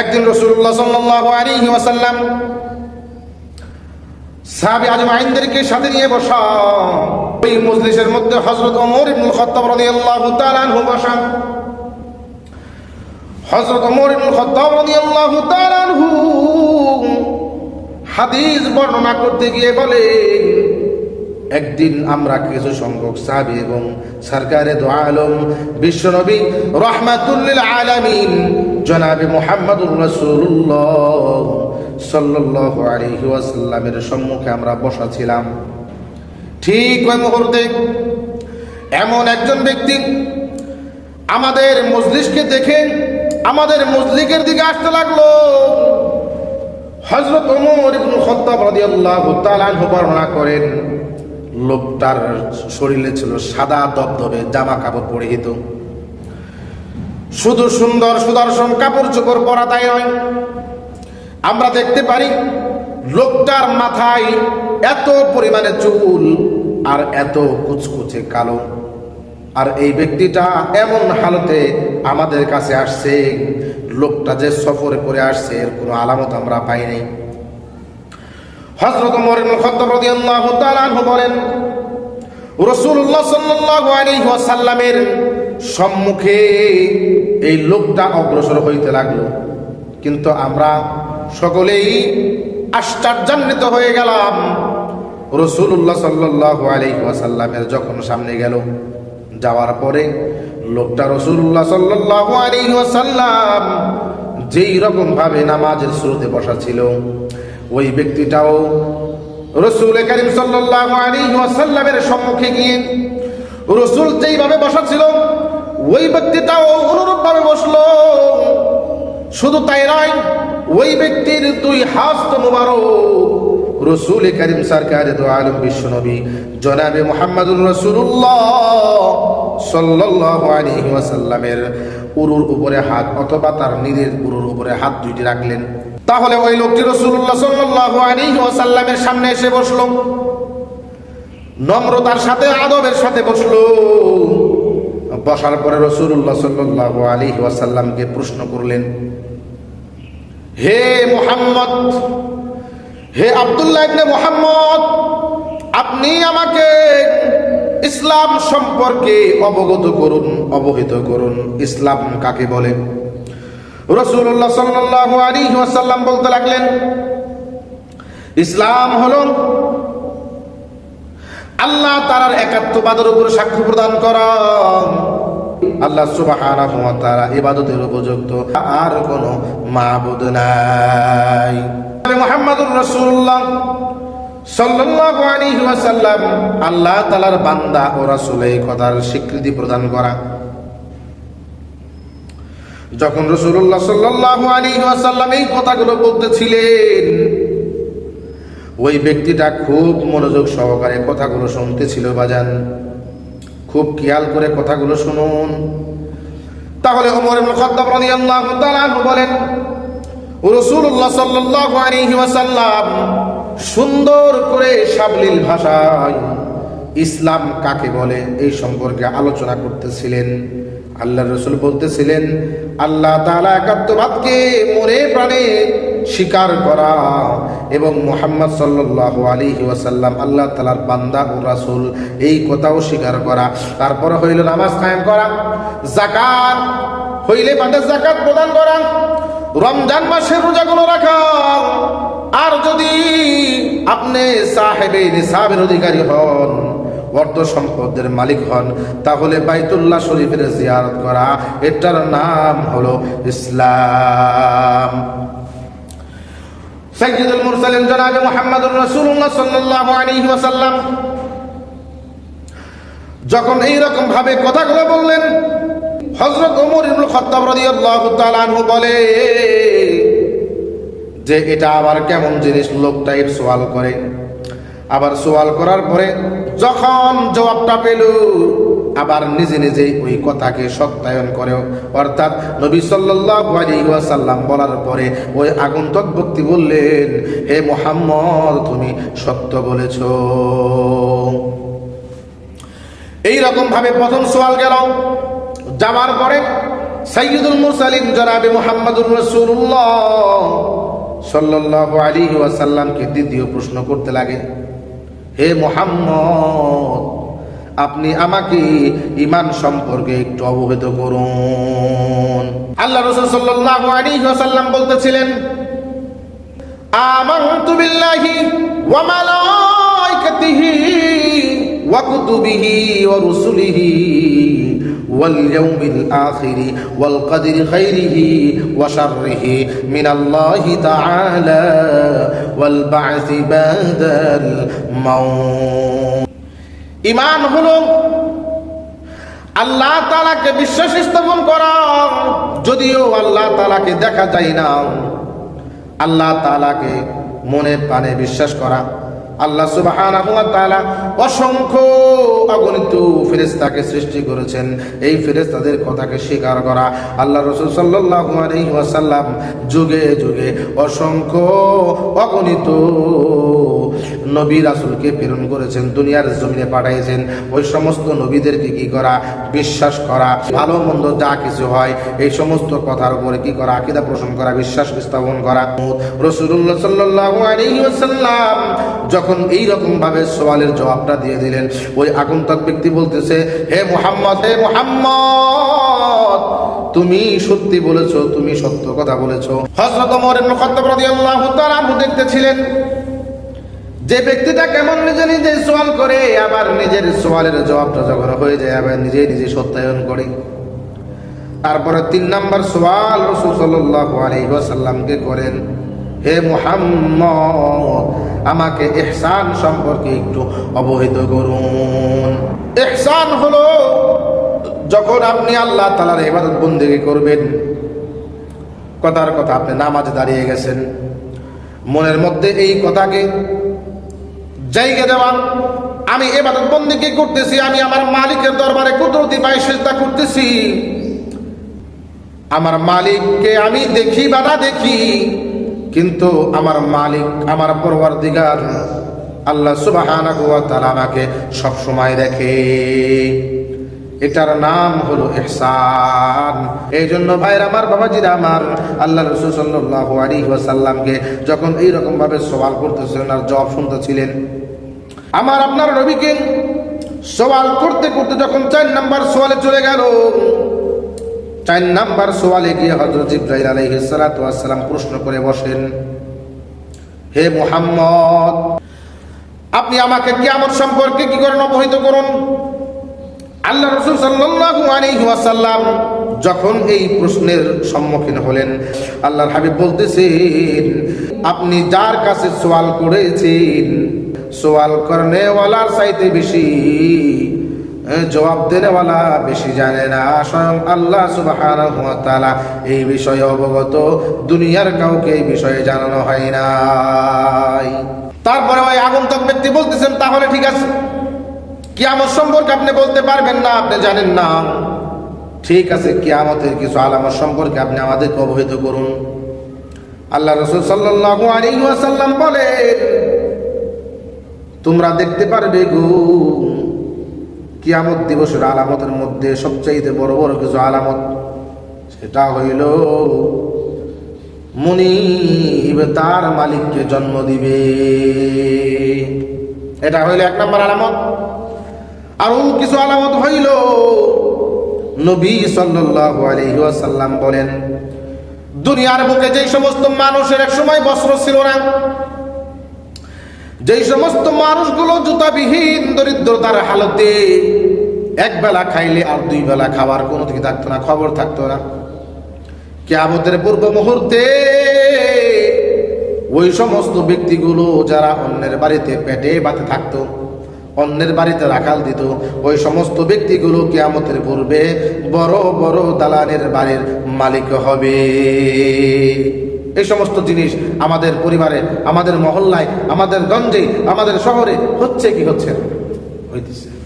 একদিন রসুল্লাহ আলাইহি ওয়াসাল্লাম আজম আইনদেরকে সাথে নিয়ে বসা। ওই মজলিসের মধ্যে হযরত ওমর ইবনুল খাত্তাব রাদিয়াল্লাহু তাআলা আনহু বসা। হযরত ওমর ইবনুল খাত্তাব রাদিয়াল্লাহু তাআলা আনহু হাদিস বর্ণনা করতে গিয়ে বলে, একদিন আমরা কিছু সংখ্যক সাহাবি এবং সরকারে দো আলম, বিশ্বনবী রহমাতুল্লিল আলামিন জনাবে মোহাম্মদুর রসুল্লাহ সাল্লাহ আলহি ওয়াসাল্লামের সম্মুখে আমরা বসা ছিলাম। ঠিক ওই মুহূর্তে এমন একজন ব্যক্তি আমাদের মজলিসকে দেখে আমাদের মজলিকের দিকে আসতে লাগল। হজরত ওমর ইবনুল খাত্তাব রাদিয়াল্লাহু তাআলা বর্ণনা করেন, লোকটার শরীরে ছিল সাদা দবদবে জামা কাপড় পরিহিত। শুধু সুন্দর সুদর্শন কাপড় চোপড় পরা তাই নয়। আমরা দেখতে পারি লোকটার মাথায় এত পরিমাণে চুল আর এত কুচকুচে কালো। আর এই ব্যক্তিটা এমন হালতে আমাদের কাছে আসছে, লোকটা যে সফরে করে আসছে, এর কোনো আলামত আমরা পাইনি তাআলা আনহু বলেন, রাসূলুল্লাহ সাল্লাল্লাহু আলাইহি ওয়াসাল্লামের সম্মুখে এই লোকটা অগ্রসর হইতে লাগল। কিন্তু আমরা সকলেই আশ্চর্যান্বিত হয়ে গেলাম। রসুল্লাহ সাল্লাল্লাহু আলাইহি ওয়াসাল্লামের যখন সামনে গেল, যাওয়ার পরে লোকটা রসুল্লাহ সাল্লাল্লাহু আলাইহি ওয়াসাল্লাম যেই রকম ভাবে নামাজের শুরুতে বসা ছিল, ওই ব্যক্তিটাও রসুল করিম সাল্লাল্লাহু আলাইহি ওয়াসাল্লামের সম্মুখে গিয়ে রসুল যেইভাবে বসা ছিল ওই ব্যক্তিটাও অনুরূপ ভাবে বসল। শুধু তাই নয়, ওই ব্যক্তির দুই হাস্ত মুবারক। রসুল করিম সরকার দো আলম বিশ্বনবী জনাবে মোহাম্মদুর রসুল্লাহ সাল্লাল্লাহু আলাইহি ওয়াসাল্লামের উরুর উপরে হাত অথবা তার নিজের উরুর উপরে হাত দুইটি রাখলেন। তাহলে ওই লোকটি রসুল্লাহ সাল্লাল্লাহু আলাইহি ওয়াসাল্লামের সামনে এসে বসল। নম্রতার সাথে, আদবের সাথে বসল। বসার পরে রসুল্লাহ সাল্লাল্লাহু আলাইহি ওয়াসাল্লামকে প্রশ্ন করলেন, হে মোহাম্মদ, হে আব্দুল্লাহ মোহাম্মদ, আপনি আমাকে ইসলাম সম্পর্কে অবগত করুন, অবহিত করুন। ইসলাম কাকে বলে? রসুল্লাহ সাল্লাল্লাহু আলাইহি ওয়াসাল্লাম বলতে লাগলেন, ইসলাম হল আল্লাহ তারার একাত্মবাদের উপর সাক্ষ্য প্রদান করা। আল্লাহ সুবহানাহু ওয়া তাআলা ইবাদতের উপযুক্ত, আর কোনো মাবুদ নাই। মুহাম্মাদুর রাসূলুল্লাহ সাল্লাল্লাহু আলাইহি ওয়াসাল্লাম আল্লাহ তাআলার বান্দা ও রাসূল এই কথার স্বীকৃতি প্রদান করা। যখন রাসূলুল্লাহ সাল্লাল্লাহু আলাইহি ওয়াসাল্লাম এই কথাগুলো বলতেছিলেন, ওই ব্যক্তিটা খুব মনোযোগ সহকারে কথাগুলো শুনতেছিল, বাজান। খুব খেয়াল করে কথাগুলো শুনুন। তাহলে বলেন সুন্দর করে সাবলীল ভাষায় ইসলাম কাকে বলে এই সম্পর্কে আলোচনা করতেছিলেন। আল্লাহ রসুল বলতেছিলেন, আল্লাহ তাআলা একাত্মবাদকে মনে প্রাণে স্বীকার করা এবং মোহাম্মদ সাল্লাল্লাহু আলাইহি ওয়াসাল্লাম আল্লাহ তালার বান্দা ও রাসূল এই কথাও স্বীকার করা। তারপর হইল নামাজ কায়েম করা, যাকাত, হইলে বাদে যাকাত প্রদান করা, রমজান মাসের রোজাগুলো রাখা। আর যদি আপনি সাহেবে নিসাবের অধিকারী হন অর্থ সম্পদের মালিক হন, তাহলে বাইতুল্লাহ শরীফের জিয়ারত করা, এটার নাম হলো ইসলাম। সাইয়্যিদুল মুরসালিন জনাবে মুহাম্মদুর রাসূলুল্লাহ সাল্লাল্লাহু আলাইহি ওয়াসাল্লাম যখন এই রকম ভাবে কথাগুলো বললেন, হযরত ওমর ইবনে খাত্তাব রাদিয়াল্লাহু তাআলা আনহু বলে, যে এটা আবার কেমন জিনিস লোকটা এর সওয়াল করে? আবার সওয়াল করার পরে যখন জবাবটা পেল আবার নিজে নিজেই ওই কথাকে সত্যায়ন করে অর্থাৎ নবী ওয়াসাল্লাম বলার পরে ওই আগন্তুক ব্যক্তি বললেন, হে মোহাম্মদ, তুমি সত্য বলেছ। এই রকম ভাবে প্রথম সোয়াল গেল। যাওয়ার পরে সাইয়্যিদুল মুরসালিন জনাবে মুহাম্মদুর রাসূলুল্লাহ সাল্লাল্লাহু আলাইহি ওয়াসাল্লামকে দ্বিতীয় প্রশ্ন করতে লাগে হে মুহাম্মদ আপনি আমাকে ইমান সম্পর্কে একটু অবহিত করুন। আল্লাহ রসুল সাল্লাহ আলী সাল্লাম বলতেছিলেন, আমানতু বিল্লাহি ওয়া মালাইকাতিহি ওয়া কুতুবিহি ওয়া রুসুলিহি ওয়াল ইয়াউমিল আখির ওয়াল কদরি খাইরিহি ওয়া শাররিহি মিনাল্লাহি তাআলা ওয়াল বা'সি বাদাল মাউত। ইমান হল আল্লাহ তালাকে বিশ্বাস স্থাপন করা। যদিও আল্লাহ তালাকে দেখা যায় না, আল্লাহ তালাকে মনে প্রাণে বিশ্বাস করা। আল্লাহ সুবহানাহু অসংখ্য অগণিত ফেরেশতাকে সৃষ্টি করেছেন। এই ফেরেশতাদের কথাকে স্বীকার করা আল্লাহ রসুল আলাইহি যুগে যুগে অসংখ্য অগণিত নবী রাসূলকে প্রেরণ করেছেন, দুনিয়ার জমিনে পাঠিয়েছেন ওই সমস্ত নবীদেরকে কি করা? বিশ্বাস করা। ভালো মন্দ যা কিছু হয়, এই সমস্ত কথার উপরে কি করা? আকীদা পোষণ করা, বিশ্বাস স্থাপন করা। সাল্লাল্লাহু আলাইহি ওয়াসাল্লাম যখন এই ভাবে সওয়ালের জবাবটা দিয়ে দিলেন। ওই আগন্তক ব্যক্তি বলতেছে, হে মুহাম্মদ, হে মোহাম্মদ, তুমি সত্যি বলেছ, তুমি সত্য কথা বলেছ। আনহু দেখতেছিলেন যে ব্যক্তিটা কেমন নিজে নিজে সোয়াল করে, আবার নিজের সওয়ালের জবাবটা যখন হয়ে যায়, আবার নিজে নিজে সত্যায়ন করে। তারপরে তিন নাম্বার সওয়াল রসুল সাল্লাল্লাহু আলাইহি ওয়াসাল্লামকে করেন হে মুহাম্মদ, আমাকে এহসান সম্পর্কে একটু অবহিত করুন। এহসান হলো যখন আপনি আল্লাহ তালার ইবাদত বন্দেগী করবেন। কথার কথা, আপনি নামাজে দাঁড়িয়ে গেছেন। মনের মধ্যে এই কথাকে জায়গা দেওয়া আমি এবাদত বন্দিকে করতেছি, আমি আমার মালিকের দরবারে কুদরতি পায়ে চেষ্টা করতেছি। আমার মালিককে আমি দেখি বা না দেখি কিন্তু আমার মালিক, আমার পরবার দিগার আল্লাহ তাআলা আমাকে সব সময় দেখে। এটার নাম হলো ইহসান। এই জন্য ভাইরা আমার বাবাজিরা, আমার আল্লাহ রসুল সাল্লাল্লাহু আলাইহি ওয়াসাল্লামকে যখন এই রকম ভাবে সওয়াল করতেছিলেন আর জবাব শুনতেছিলেন, আমার আপনার রবিকে সওয়াল করতে করতে যখন চার নাম্বার সওয়ালে চলে গেল চার নাম্বার সওয়ালে গিয়ে হযরত ইব্রাহিম আলাইহিস সালাতু সালাম প্রশ্ন করে বসেন, হে মুহাম্মদ, আপনি আমাকে কিয়ামত সম্পর্কে কি করেন অবহিত করুন? আল্লাহ রসুল আলাইহি যখন এই প্রশ্নের সম্মুখীন হলেন, আল্লাহর হাবিব বলতেছেন, আপনি যার কাছে সোয়াল করেছেন সওয়াল করনেওয়ালার চাইতে বেশি জবাব দেনেওয়ালা বেশি জানে না। স্বয়ং আল্লাহ ওয়া এই বিষয়ে অবগত। দুনিয়ার কাউকে এই বিষয়ে জানানো হয় নাই। তারপরে ওই আগন্তক ব্যক্তি বলতেছেন, তাহলে ঠিক আছে। কিয়ামত সম্পর্কে আপনি বলতে পারবেন না, আপনি জানেন না। ঠিক আছে, কিয়ামতের কিছু আলামত সম্পর্কে আপনি আমাদেরকে অবহিত করুন। আল্লাহ রসুল সাল্লাল্লাহু আলাইহি ওয়াসাল্লাম বলেন, তোমরা দেখতে পারবে গো কিয়ামত দিবসের আলামতের মধ্যে সবচাইতে বড় বড় কিছু আলামত, সেটা হইল মুনিব তার মালিককে জন্ম দিবে। এটা হইল এক নম্বর আলামত। আরও কিছু আলামত হইল, নবী ওয়াসাল্লাম বলেন, দুনিয়ার বুকে যেই সমস্ত মানুষের এক সময় বস্ত্র ছিল না যেই সমস্ত মানুষগুলো জুতাবিহীন দরিদ্রতার হালতে এক বেলা খাইলে আর দুই বেলা খাবার কোনো দিকে থাকতো না, খবর থাকতো না। কেয়ামতের পূর্ব মুহূর্তে ওই সমস্ত ব্যক্তিগুলো যারা অন্যের বাড়িতে পেটে বাতে থাকতো, অন্যের বাড়িতে রাখাল দিত, ওই সমস্ত ব্যক্তিগুলো কেয়ামতের পূর্বে বড় বড় দালানের বাড়ির মালিক হবে। এই সমস্ত জিনিস আমাদের পরিবারে, আমাদের মহল্লায়, আমাদের গঞ্জে, আমাদের শহরে হচ্ছে কি হচ্ছে? হইতেছে